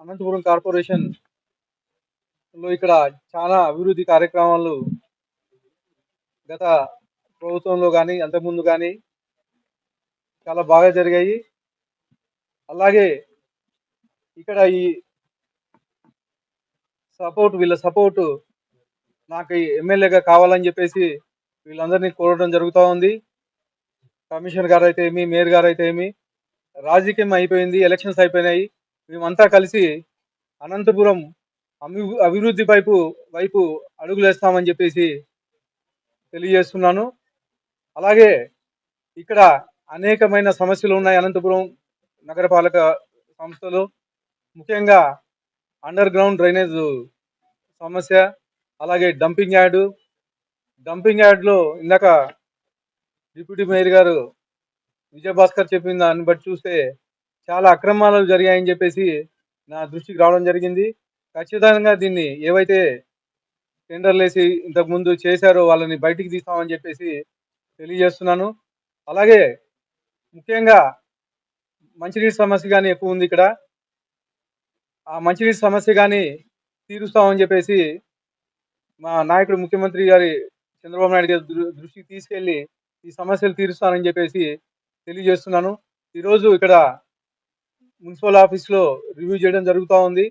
అనంతపురం కార్పొరేషన్లో ఇక్కడ చాలా అభివృద్ధి కార్యక్రమాలు గత ప్రభుత్వంలో కానీ అంతకుముందు కానీ చాలా బాగా జరిగాయి. అలాగే ఇక్కడ ఈ సపోర్ట్ వీళ్ళ సపోర్టు నాకు ఈ ఎమ్మెల్యేగా కావాలని చెప్పేసి వీళ్ళందరినీ కోరడం జరుగుతూ ఉంది. కమిషనర్ గారు అయితే ఏమి మేయర్ గారు అయితే ఏమి రాజకీయం అయిపోయింది ఎలక్షన్స్ అయిపోయినాయి. మేమంతా కలిసి అనంతపురం అభి- అభివృద్ధి వైపు వైపు అడుగులేస్తామని చెప్పేసి తెలియజేస్తున్నాను. అలాగే ఇక్కడ అనేకమైన సమస్యలు ఉన్నాయి అనంతపురం నగరపాలక సంస్థలు. ముఖ్యంగా అండర్ గ్రౌండ్ డ్రైనేజ్ సమస్య అలాగే డంపింగ్ యార్డు డంపింగ్ యార్డ్లో ఇందాక డిప్యూటీ మేయర్ గారు విజయభాస్కర్ చెప్పిన దాన్ని బట్టి చూస్తే చాలా అక్రమాలు జరిగాయని చెప్పేసి నా దృష్టికి రావడం జరిగింది. ఖచ్చితంగా దీన్ని ఏవైతే టెండర్లు వేసి ఇంతకు ముందు చేశారో వాళ్ళని బయటికి తీస్తామని చెప్పేసి తెలియజేస్తున్నాను. అలాగే ముఖ్యంగా మంచినీటి సమస్య కానీ ఎక్కువ ఉంది ఇక్కడ. ఆ మంచినీటి సమస్య కానీ తీరుస్తామని చెప్పేసి మా నాయకుడు ముఖ్యమంత్రి గారి చంద్రబాబు నాయుడు గారి దృష్టికి తీసుకెళ్ళి ఈ సమస్యలు తీరుస్తానని చెప్పేసి తెలియజేస్తున్నాను. ఈరోజు ఇక్కడ మున్సిపల్ ఆఫీస్లో రివ్యూ చేయడం జరుగుతూ ఉంది.